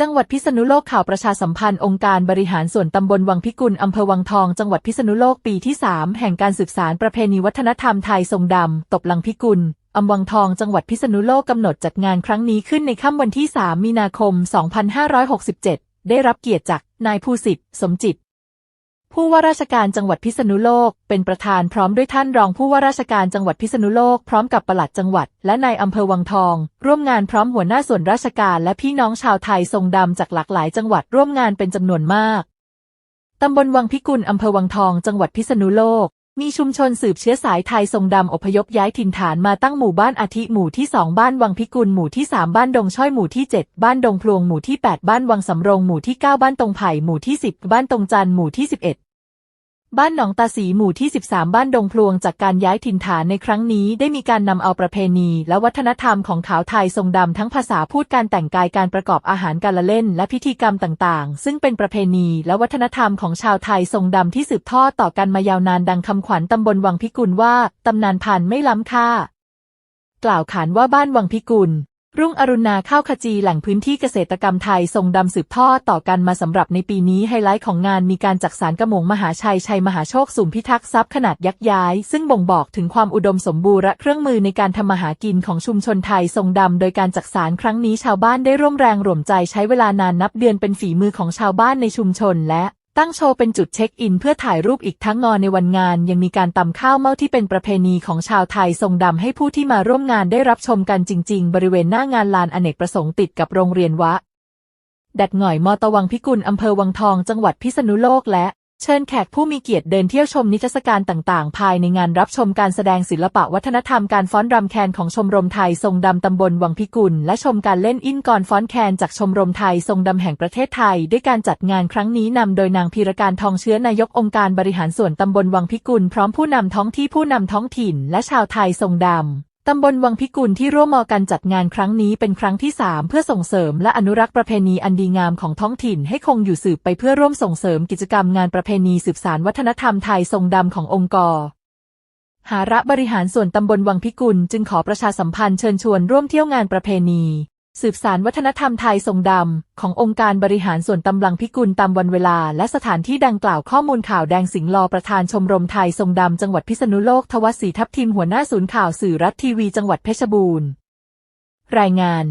จังหวัดพิษณุโลกข่าวประชาสัมพันธ์องค์การบริหารส่วนตำบลวังพิกุลอำเภอวังทอง จังหวัดพิษณุโลกปีที่ 3 แห่งการสืบสารประเพณีวัฒนธรรมไทยทรงดำ ตบลังพิกุลอำวังทองจังหวัดพิษณุโลกกำหนดจัดงานครั้งนี้ขึ้นในค่ำวันที่ 3 มีนาคม 2567 ได้รับเกียรติจากนายภูสิทธิ์สมจิต ผู้ว่าราชการจังหวัดพิษณุโลก เป็นประธานพร้อมด้วยท่านรองผู้ว่าราชการจังหวัดพิษณุโลกพร้อมกับปลัดจังหวัด และนายอำเภอวังทอง ร่วมงานพร้อมหัวหน้าส่วนราชการและพี่น้องชาวไทยทรงดำจากหลากหลายจังหวัดร่วมงานเป็นจำนวนมากตำบลวังพิกุลอำเภอวังทอง จังหวัดพิษณุโลก มีชุมชนสืบเชื้อสายไทยทรงดำอพยพย้ายถิ่นฐานมาตั้งหมู่บ้านอาทิหมู่ที่2บ้านวังพิกุลหมู่ที่3บ้านดงช่อยหมู่ที่7บ้านดงพลวงหมู่ที่8บ้านวังสำโรงหมู่ที่9บ้านตรงไผ่หมู่ที่10บ้านตรงจันหมู่ที่11บ้ บ้านหนองตาสีหมู่ที่ 13 บ้านดงพลวงจากการย้ายถิ่นฐานในครั้งนี้ ได้มีการนำเอาประเพณี และวัฒนธรรมของขาวไทยทรงดำทั้งภาษาพูดการแต่งกายการประกอบอาหารการละเล่น และพิธีกรรมต่างๆ ซึ่งเป็นประเพณีและวัฒนธรรมของชาวไทยทรงดำที่สืบทอดต่อกันมายาวนานดังคำขวัญตำบลวังพิกุลว่าตำนานพันไม่ล้ำค่ากล่าวขานว่าบ้านวังพิกุล รุ่งอรุณาข้าวขจีแหล่งพื้นที่เกษตรกรรมไทยทรงดำสืบทอดต่อกันมาสำหรับในปีนี้ไฮไลท์ของงานมีการจักสารกระมงมหาชัยชัยมหาโชคสุ่มพิทักษ์ทรัพย์ขนาดยักษ์ย้าย ซึ่งบ่งบอกถึงความอุดมสมบูรณ์และเครื่องมือในการทำมาหากินของชุมชนไทยทรงดำโดยการจักสารครั้งนี้ชาวบ้านได้ร่วมแรงร่วมใจใช้เวลานานนับเดือนเป็นฝีมือของชาวบ้านในชุมชนและ ตั้งโชว์เป็นจุดเช็คอินเพื่อถ่ายรูปอีกทั้งงอนในวันงาน ยังมีการตำข้าวเม่าที่เป็นประเพณีของชาวไทยทรงดำให้ผู้ที่มาร่วมงานได้รับชมกันจริง ๆ บริเวณหน้างานลานอเนกประสงค์ติดกับโรงเรียนวะ ดัดหง่อยมอตะวังพิกุลอำเภอวังทองจังหวัดพิษณุโลกและ เชิญแขกผู้มีเกียรติเดินเที่ยวชมนิทรรศการต่างๆ ภายในงานรับชมการแสดงศิลปะวัฒนธรรมการฟ้อนรำแคนของชมรมไทยทรงดำตำบลวังพิกุล และชมการเล่นอินกรฟ้อนแคนจากชมรมไทยทรงดำแห่งประเทศไทย ด้วยการจัดงานครั้งนี้นำโดยนางพีรการทองเชื้อนายกองค์การบริหารส่วนตำบลวังพิกุล พร้อมผู้นำท้องที่ผู้นำท้องถิ่น และชาวไทยทรงดำ ตำบลวังพิกุลที่ร่วมมอกันจัดงานครั้งนี้เป็นครั้งที่ 3 เพื่อส่งเสริมและอนุรักษ์ประเพณีอันดีงามของท้องถิ่นให้คงอยู่สืบไปเพื่อร่วมส่งเสริมกิจกรรมงานประเพณีสืบสานวัฒนธรรมไทยทรงดำขององค์กรหาระบริหารส่วนตำบลวังพิกุลจึงขอประชาสัมพันธ์เชิญชวนร่วมเที่ยวงานประเพณี สืบสารวัฒนธรรมไทยทรงดำ ขององค์การบริหารส่วนตำลังพิกุลตามวันเวลา และสถานที่ดังกล่าวข้อมูลข่าวแดงสิงห์ลอประธานชมรมไทยทรงดำ จังหวัดพิษณุโลกทวสศรีทัพทิมหัวหน้าศูนย์ข่าวสื่อรัฐทีวีจังหวัดเพชรบูรณ์ รายงาน